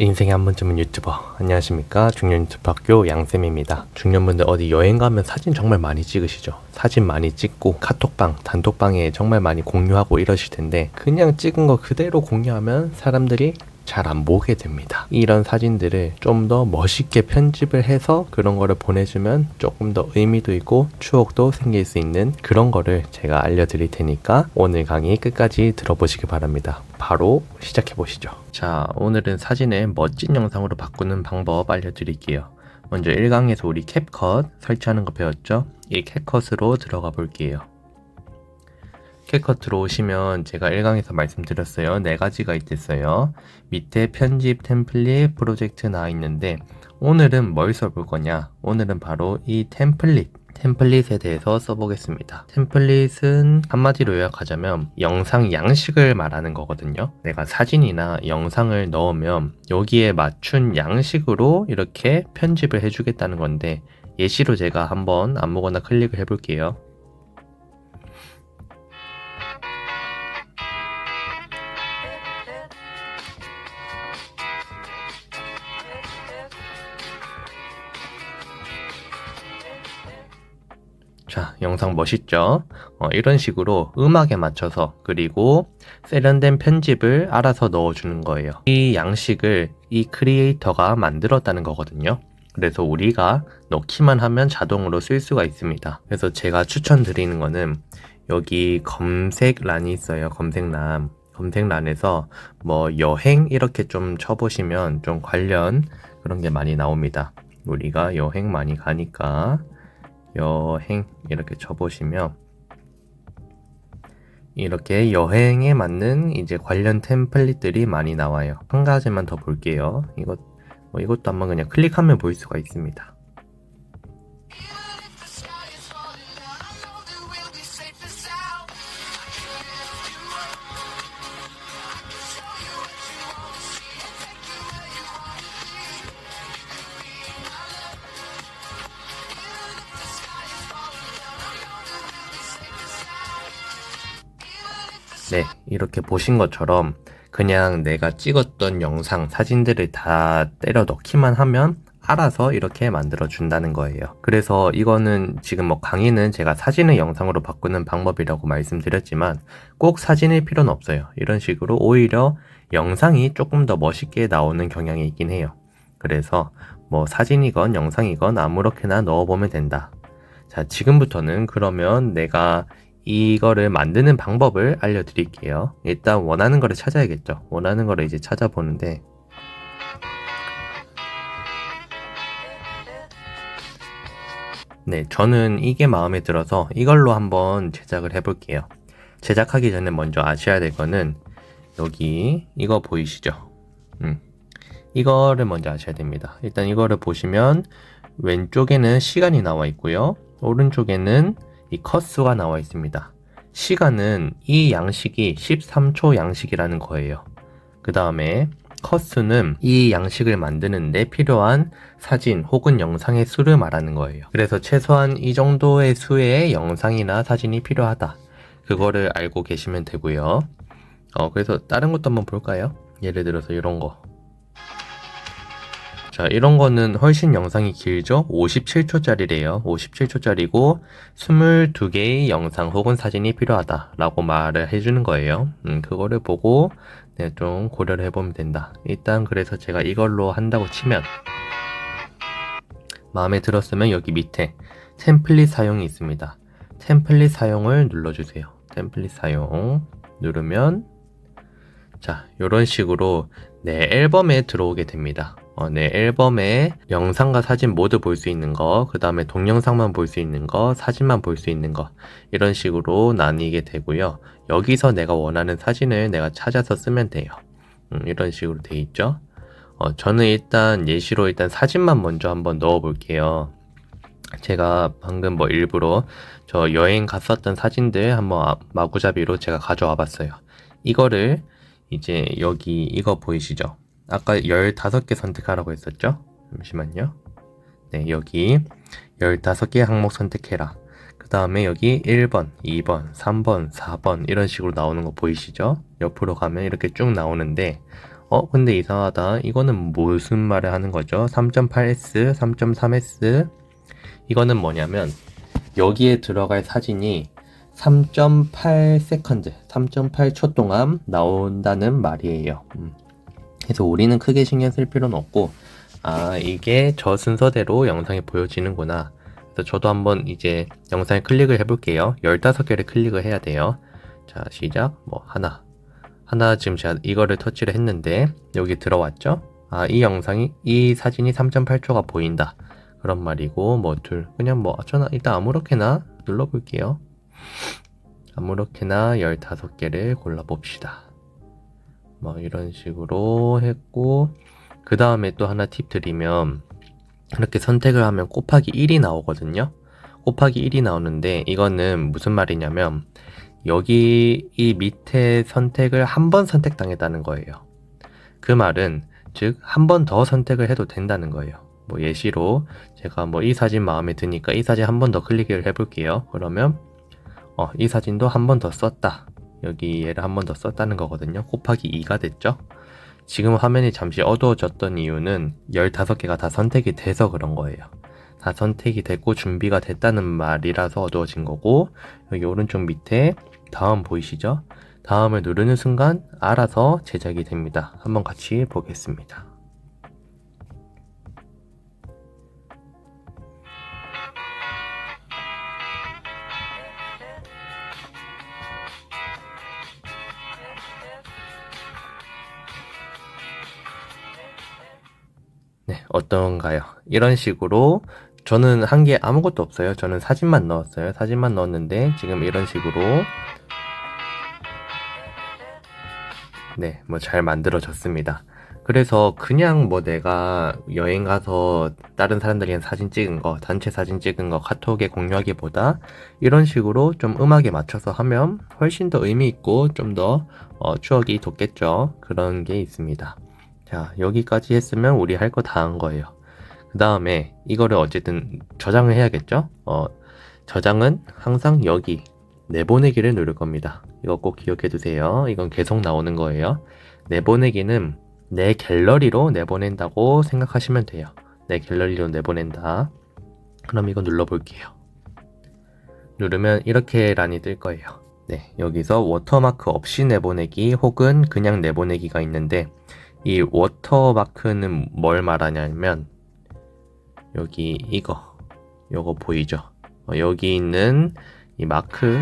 인생에 한 번쯤은 유튜버. 안녕하십니까? 중년 유튜브 학교 양쌤입니다. 중년분들 어디 여행 가면 사진 정말 많이 찍으시죠? 사진 많이 찍고 카톡방 단톡방에 정말 많이 공유하고 이러실 텐데 그냥 찍은 거 그대로 공유하면 사람들이 잘 안 보게 됩니다. 이런 사진들을 좀 더 멋있게 편집을 해서 그런 거를 보내주면 조금 더 의미도 있고 추억도 생길 수 있는 그런 거를 제가 알려드릴 테니까 오늘 강의 끝까지 들어보시기 바랍니다. 바로 시작해 보시죠. 자, 오늘은 사진을 멋진 영상으로 바꾸는 방법 알려드릴게요. 먼저 1강에서 우리 캡컷 설치하는 거 배웠죠? 이 캡컷으로 들어가 볼게요. 캡컷 들어오시면 제가 1강에서 말씀드렸어요. 네 가지가 있댔어요. 밑에 편집 템플릿 프로젝트 나와 있는데 오늘은 뭘 써볼 거냐? 오늘은 바로 이 템플릿 템플릿에 대해서 써보겠습니다. 템플릿은 한마디로 요약하자면 영상 양식을 말하는 거거든요. 내가 사진이나 영상을 넣으면 여기에 맞춘 양식으로 이렇게 편집을 해주겠다는 건데 예시로 제가 한번 아무거나 클릭을 해볼게요. 자, 영상 멋있죠? 어, 이런 식으로 음악에 맞춰서 그리고 세련된 편집을 알아서 넣어주는 거예요. 이 양식을 이 크리에이터가 만들었다는 거거든요. 그래서 우리가 넣기만 하면 자동으로 쓸 수가 있습니다. 그래서 제가 추천드리는 거는 여기 검색란이 있어요. 검색란. 검색란에서 뭐 여행 이렇게 좀 쳐보시면 좀 관련 그런 게 많이 나옵니다. 우리가 여행 많이 가니까 여행 이렇게 쳐보시면 이렇게 여행에 맞는 이제 관련 템플릿들이 많이 나와요. 한 가지만 더 볼게요. 이것 뭐 이것도 한번 그냥 클릭하면 볼 수가 있습니다. 이렇게 보신 것처럼 그냥 내가 찍었던 영상, 사진들을 다 때려 넣기만 하면 알아서 이렇게 만들어 준다는 거예요. 그래서 이거는 지금 뭐 강의는 제가 사진을 영상으로 바꾸는 방법이라고 말씀드렸지만 꼭 사진일 필요는 없어요. 이런 식으로 오히려 영상이 조금 더 멋있게 나오는 경향이 있긴 해요. 그래서 뭐 사진이건 영상이건 아무렇게나 넣어보면 된다. 자, 지금부터는 그러면 내가 이거를 만드는 방법을 알려드릴게요. 일단 원하는 거를 찾아야겠죠. 원하는 거를 이제 찾아보는데 네, 저는 이게 마음에 들어서 이걸로 한번 제작을 해볼게요. 제작하기 전에 먼저 아셔야 될 거는 여기 이거 보이시죠? 음, 이거를 먼저 아셔야 됩니다. 일단 이거를 보시면 왼쪽에는 시간이 나와 있고요. 오른쪽에는 이 컷수가 나와 있습니다. 시간은 이 양식이 13초 양식이라는 거예요. 그 다음에 컷수는 이 양식을 만드는데 필요한 사진 혹은 영상의 수를 말하는 거예요. 그래서 최소한 이 정도의 수의 영상이나 사진이 필요하다. 그거를 알고 계시면 되고요. 어, 그래서 다른 것도 한번 볼까요? 예를 들어서 이런 거. 자, 이런 거는 훨씬 영상이 길죠? 57초짜리래요. 57초짜리고 22개의 영상 혹은 사진이 필요하다 라고 말을 해주는 거예요. 음, 그거를 보고 네, 좀 고려를 해보면 된다. 일단 그래서 제가 이걸로 한다고 치면 마음에 들었으면 여기 밑에 템플릿 사용이 있습니다. 템플릿 사용을 눌러주세요. 템플릿 사용 누르면 자, 이런 식으로 내 앨범에 들어오게 됩니다. 어, 내 앨범에 영상과 사진 모두 볼 수 있는 거, 그 다음에 동영상만 볼 수 있는 거, 사진만 볼 수 있는 거, 이런 식으로 나뉘게 되고요. 여기서 내가 원하는 사진을 내가 찾아서 쓰면 돼요. 음, 이런 식으로 돼 있죠. 어, 저는 일단 예시로 일단 사진만 먼저 한번 넣어 볼게요. 제가 방금 뭐 일부러 저 여행 갔었던 사진들 한번 아, 마구잡이로 제가 가져와 봤어요. 이거를 이제 여기 이거 보이시죠? 아까 15개 선택하라고 했었죠? 잠시만요. 네, 여기 15개 항목 선택해라. 그 다음에 여기 1번, 2번, 3번, 4번 이런 식으로 나오는 거 보이시죠? 옆으로 가면 이렇게 쭉 나오는데 어, 근데 이상하다. 이거는 무슨 말을 하는 거죠? 3.8S, 3.3S. 이거는 뭐냐면, 여기에 들어갈 사진이 3.8 세컨드, 3.8초 동안 나온다는 말이에요. 음. 그래서 우리는 크게 신경 쓸 필요는 없고, 아, 이게 저 순서대로 영상이 보여지는구나. 그래서 저도 한번 이제 영상에 클릭을 해볼게요. 15개를 클릭을 해야 돼요. 자, 시작. 뭐, 하나. 하나 지금 제가 이거를 터치를 했는데, 여기 들어왔죠? 아, 이 영상이, 이 사진이 3.8초가 보인다. 그런 말이고, 뭐, 둘. 그냥 뭐, 저는 일단 아무렇게나 눌러볼게요. 아무렇게나 15개를 골라봅시다. 뭐, 이런 식으로 했고, 그 다음에 또 하나 팁 드리면, 이렇게 선택을 하면 곱하기 1이 나오거든요. 곱하기 1이 나오는데, 이거는 무슨 말이냐면, 여기 이 밑에 선택을 한 번 선택당했다는 거예요. 그 말은 즉 한 번 더 선택을 해도 된다는 거예요. 뭐 예시로 제가 뭐 이 사진 마음에 드니까 이 사진 한 번 더 클릭을 해볼게요. 그러면 어, 이 사진도 한 번 더 썼다. 여기 얘를 한 번 더 썼다는 거거든요. 곱하기 2가 됐죠. 지금 화면이 잠시 어두워졌던 이유는 15개가 다 선택이 돼서 그런 거예요. 다 선택이 됐고 준비가 됐다는 말이라서 어두워진 거고 여기 오른쪽 밑에 다음 보이시죠? 다음을 누르는 순간 알아서 제작이 됩니다. 한번 같이 보겠습니다. 네, 어떤가요? 이런 식으로 저는 한 게 아무것도 없어요. 저는 사진만 넣었어요. 사진만 넣었는데 지금 이런 식으로 네, 뭐 잘 만들어졌습니다. 그래서 그냥 뭐 내가 여행 가서 다른 사람들이랑 사진 찍은 거, 단체 사진 찍은 거 카톡에 공유하기보다 이런 식으로 좀 음악에 맞춰서 하면 훨씬 더 의미 있고 좀더 어, 추억이 돋겠죠. 그런 게 있습니다. 자, 여기까지 했으면 우리 할 거 다 한 거예요. 그 다음에 이거를 어쨌든 저장을 해야겠죠? 어, 저장은 항상 여기 내보내기를 누를 겁니다. 이거 꼭 기억해 두세요. 이건 계속 나오는 거예요. 내보내기는 내 갤러리로 내보낸다고 생각하시면 돼요. 내 갤러리로 내보낸다. 그럼 이거 눌러볼게요. 누르면 이렇게 란이 뜰 거예요. 네, 여기서 워터마크 없이 내보내기 혹은 그냥 내보내기가 있는데 이 워터마크는 뭘 말하냐면 여기 이거 요거 보이죠? 어, 여기 있는 이 마크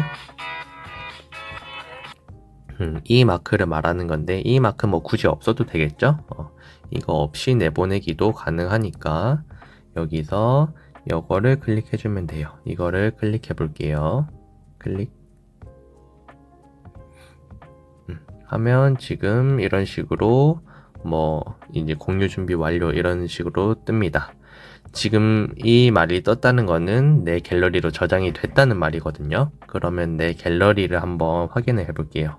음, 이 마크를 말하는 건데 이 마크 뭐 굳이 없어도 되겠죠? 어, 이거 없이 내보내기도 가능하니까 여기서 이거를 클릭해 주면 돼요. 이거를 클릭해 볼게요. 클릭 음, 하면 지금 이런 식으로 뭐 이제 공유 준비 완료 이런 식으로 뜹니다. 지금 이 말이 떴다는 거는 내 갤러리로 저장이 됐다는 말이거든요. 그러면 내 갤러리를 한번 확인해 볼게요.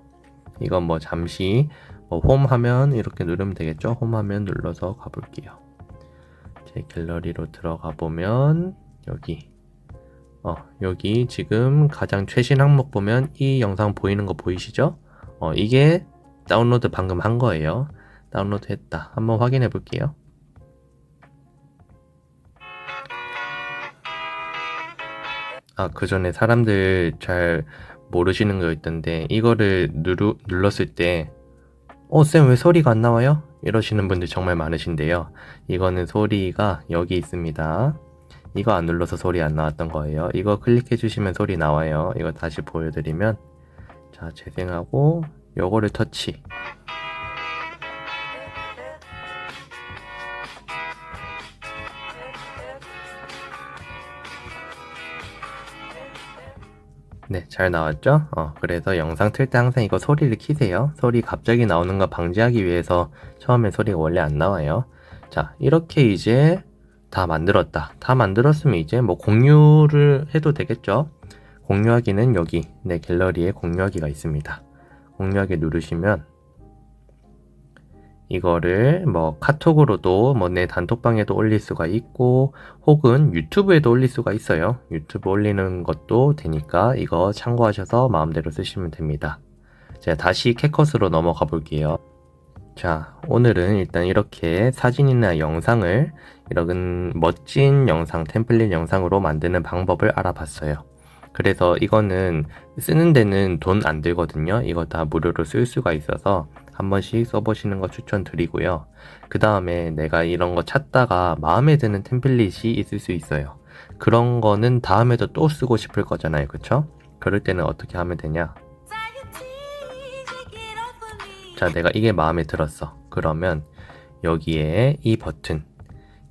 이건 뭐 잠시 뭐홈 하면 이렇게 누르면 되겠죠? 홈 하면 눌러서 가볼게요. 제 갤러리로 들어가 보면 여기 어 여기 지금 가장 최신 항목 보면 이 영상 보이는 거 보이시죠? 어 이게 다운로드 방금 한 거예요. 다운로드 했다. 한번 확인해 볼게요. 아, 그 전에 사람들 잘 모르시는 거 있던데, 이거를 누르, 눌렀을 때, 어, 쌤, 왜 소리가 안 나와요? 이러시는 분들 정말 많으신데요. 이거는 소리가 여기 있습니다. 이거 안 눌러서 소리 안 나왔던 거예요. 이거 클릭해 주시면 소리 나와요. 이거 다시 보여드리면, 자, 재생하고, 요거를 터치. 네, 잘 나왔죠? 어, 그래서 영상 틀 때 항상 이거 소리를 키세요. 소리 갑자기 나오는 거 방지하기 위해서 처음에 소리가 원래 안 나와요. 자, 이렇게 이제 다 만들었다. 다 만들었으면 이제 뭐 공유를 해도 되겠죠? 공유하기는 여기 내 갤러리에 공유하기가 있습니다. 공유하기 누르시면 이거를 뭐 카톡으로도 뭐 내 단톡방에도 올릴 수가 있고 혹은 유튜브에도 올릴 수가 있어요. 유튜브 올리는 것도 되니까 이거 참고하셔서 마음대로 쓰시면 됩니다. 제가 다시 캣컷으로 넘어가 볼게요. 자, 오늘은 일단 이렇게 사진이나 영상을 이런 멋진 영상, 템플릿 영상으로 만드는 방법을 알아봤어요. 그래서 이거는 쓰는 데는 돈 안 들거든요. 이거 다 무료로 쓸 수가 있어서 한 번씩 써보시는 거 추천드리고요. 그 다음에 내가 이런 거 찾다가 마음에 드는 템플릿이 있을 수 있어요. 그런 거는 다음에도 또 쓰고 싶을 거잖아요. 그쵸? 그럴 때는 어떻게 하면 되냐? 자, 내가 이게 마음에 들었어. 그러면 여기에 이 버튼.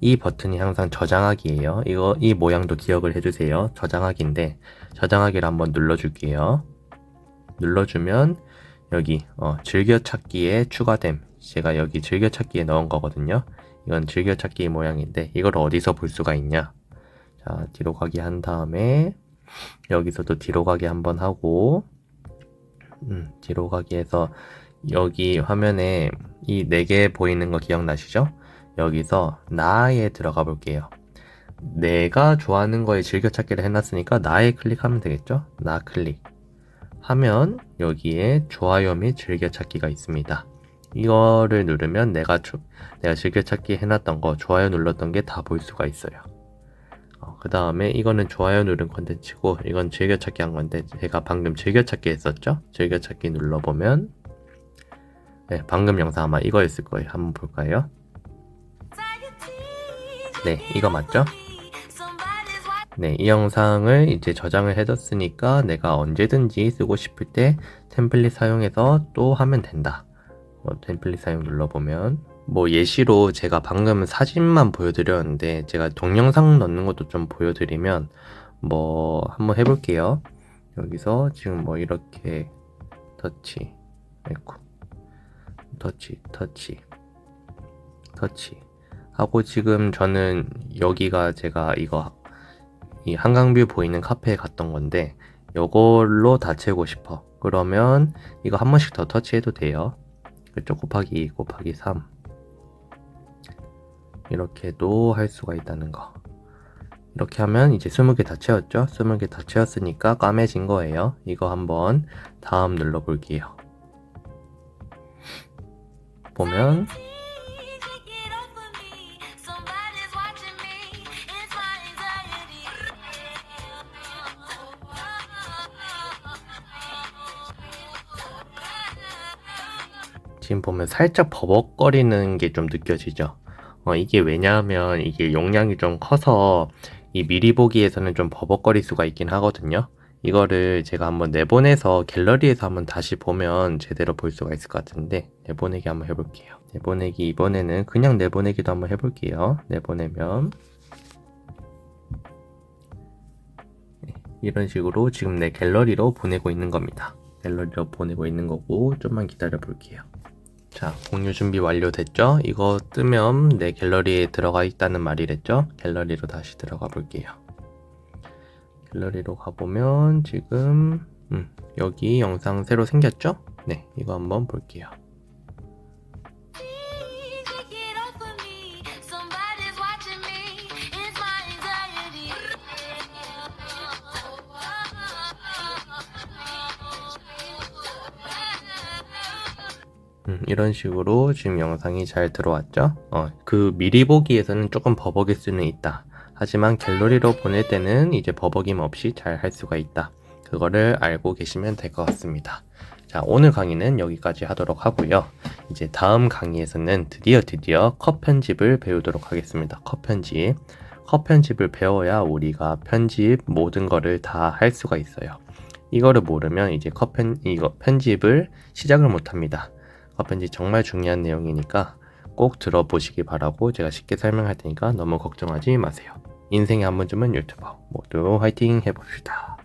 이 버튼이 항상 저장하기예요. 이거 이 모양도 기억을 해주세요. 저장하기인데 저장하기를 한번 눌러줄게요. 눌러주면 여기 어, 즐겨찾기에 추가됨. 제가 여기 즐겨찾기에 넣은 거거든요. 이건 즐겨찾기 모양인데 이걸 어디서 볼 수가 있냐? 자, 뒤로 가기 한 다음에 여기서도 뒤로 가기 한번 하고 음, 뒤로 가기 해서 여기 화면에 이 네 개 보이는 거 기억나시죠? 여기서 나에 들어가 볼게요. 내가 좋아하는 거에 즐겨찾기를 해놨으니까 나에 클릭하면 되겠죠? 나 클릭. 하면 여기에 좋아요 및 즐겨찾기가 있습니다. 이거를 누르면 내가 조, 내가 즐겨찾기 해놨던 거 좋아요 눌렀던 게 다 볼 수가 있어요. 어, 그 다음에 이거는 좋아요 누른 컨텐츠고 이건 즐겨찾기 한 건데 제가 방금 즐겨찾기 했었죠? 즐겨찾기 눌러보면 네, 방금 영상 아마 이거였을 거예요. 한번 볼까요? 네, 이거 맞죠? 네, 이 영상을 이제 저장을 해뒀으니까 내가 언제든지 쓰고 싶을 때 템플릿 사용해서 또 하면 된다. 뭐 템플릿 사용 눌러보면 뭐 예시로 제가 방금 사진만 보여드렸는데 제가 동영상 넣는 것도 좀 보여드리면 뭐 한번 해볼게요. 여기서 지금 뭐 이렇게 터치, 아이고, 터치, 터치, 터치 하고 지금 저는 여기가 제가 이거 이 한강뷰 보이는 카페에 갔던 건데 이걸로 다 채우고 싶어. 그러면 이거 한 번씩 더 터치해도 돼요. 그쪽 곱하기 2 곱하기 3 이렇게도 할 수가 있다는 거. 이렇게 하면 이제 20개 다 채웠죠? 20개 다 채웠으니까 까매진 거예요. 이거 한번 다음 눌러 볼게요. 보면 지금 보면 살짝 버벅거리는 게 좀 느껴지죠. 어, 이게 왜냐하면 이게 용량이 좀 커서 이 미리 보기에서는 좀 버벅거릴 수가 있긴 하거든요. 이거를 제가 한번 내보내서 갤러리에서 한번 다시 보면 제대로 볼 수가 있을 것 같은데 내보내기 한번 해볼게요. 내보내기 이번에는 그냥 내보내기도 한번 해볼게요. 내보내면 네, 이런 식으로 지금 내 갤러리로 보내고 있는 겁니다. 갤러리로 보내고 있는 거고 좀만 기다려 볼게요. 자, 공유 준비 완료됐죠? 이거 뜨면 내 갤러리에 들어가 있다는 말이랬죠? 갤러리로 다시 들어가 볼게요. 갤러리로 가보면 지금 음, 여기 영상 새로 생겼죠? 네, 이거 한번 볼게요. 음, 이런 식으로 지금 영상이 잘 들어왔죠? 어, 그 미리 보기에서는 조금 버벅일 수는 있다. 하지만 갤러리로 보낼 때는 이제 버벅임 없이 잘 할 수가 있다. 그거를 알고 계시면 될 것 같습니다. 자, 오늘 강의는 여기까지 하도록 하고요. 이제 다음 강의에서는 드디어 드디어 컷 편집을 배우도록 하겠습니다. 컷 편집. 컷 편집을 배워야 우리가 편집 모든 거를 다 할 수가 있어요. 이거를 모르면 이제 컷 편, 이거 편집을 시작을 못 합니다. 컷 편집 정말 중요한 내용이니까 꼭 들어보시기 바라고 제가 쉽게 설명할 테니까 너무 걱정하지 마세요. 인생에 한 번쯤은 유튜버 모두 화이팅 해봅시다.